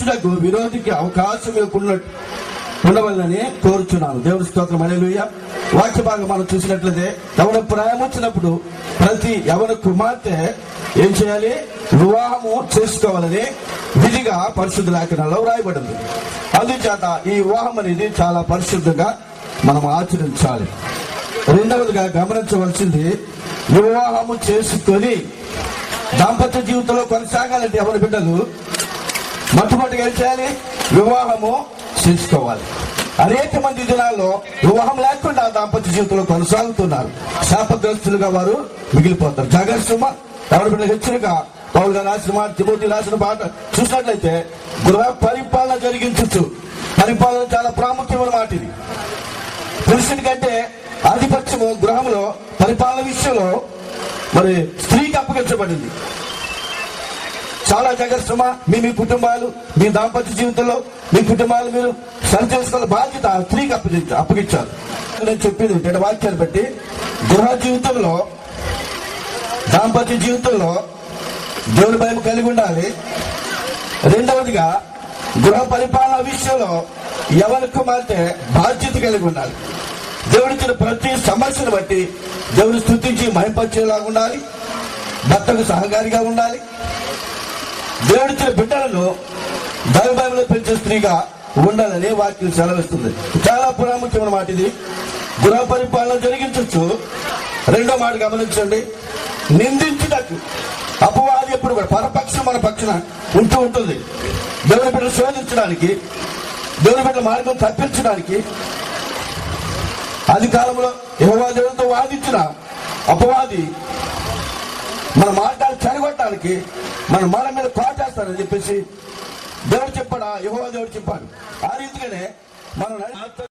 జరిగించుటకు విరోధికి అవకాశం ఇవ్వకున్నట్టు ఉండవాలని కోరుచున్నాను దేవుడి స్తోత్రం. అలెలుయ్య వాక్య భాగం మనం చూసినట్లయితే ఎవరు ప్రాయం వచ్చినప్పుడు ప్రతి ఎవరి కుమార్తె ఏం చేయాలి? వివాహము చేసుకోవాలని విధిగా పరిశుద్ధ లేఖనాల్లో వ్రాయబడింది. అందుచేత ఈ వివాహం అనేది చాలా పరిశుద్ధంగా మనం ఆచరించాలి. రెండవదిగా గమనించవలసింది వివాహము చేసుకొని దాంపత్య జీవితంలో కొనసాగాలంటే ఎవరి బిడ్డలు? మొట్టమొదటిగా ఏం చేయాలి వివాహము చేసుకోవాలి. అనేక మంది దినాల్లో వివాహం లేకుండా దాంపత్య జీవితంలో కొనసాగుతున్నారు. శాపగ్రస్తులుగా వారు మిగిలిపోతారు. జాగ్రత్త సుమ ఎవరి బిడ్డ హెచ్చరిక? పౌరుగా రాసిన మాట తిమోతి రాసిన మాట చూసినట్లయితే గృహ పరిపాలన జరిగించచ్చు. పరిపాలన చాలా ప్రాముఖ్యమైన మాట ఇది. పురుషుడి కంటే ఆధిపత్యము గృహంలో పరిపాలన విషయంలో మరి స్త్రీకి అప్పగించబడింది. చాలా జాగ్రత్త మీ మీ కుటుంబాలు మీ దాంపత్య జీవితంలో మీ కుటుంబాలు మీరు సరి చేసుకోవాల బాధ్యత స్త్రీకి అప్పగించ అప్పగించారు నేను చెప్పింది ఏంటంటే వాక్యాన్ని బట్టి గృహ జీవితంలో దాంపత్య జీవితంలో దేవుని భయం కలిగి ఉండాలి. రెండవదిగా గృహ పరిపాలన విషయంలో ఎవరి కుమార్తె బాధ్యత కలిగి ఉండాలి. దేవుడిచ్చిన ప్రతి సమస్యను బట్టి దేవుని స్థుతించి మహింపచ్చేలాగా ఉండాలి. భర్తకు సహకారిగా ఉండాలి. దేవుడిచ్చిన బిడ్డలను దైవభావంలో పెంచే స్త్రీగా ఉండాలని వాక్యం సెలవిస్తుంది. చాలా ప్రాముఖ్యమైన మాట ఇది. గృహ పరిపాలన జరిగించవచ్చు రెండో మాట గమనించండి. నిందించుటకు అపవాది ఎప్పుడు కూడా పరపక్షం మన పక్షన ఉంటూ ఉంటుంది. దేవుని బిడ్డలు శోధించడానికి దేవుని బిడ్డల మార్గం తప్పించడానికి ఆది కాలంలో యెహోవా వాదించిన అపవాది మన మార్గాలు చెడగొట్టడానికి మన మన మీద కోటేస్తారని చెప్పేసి దేవుడు చెప్పాడా యెహోవా దేవుడు చెప్పాడు. ఆ రీతిగానే మనం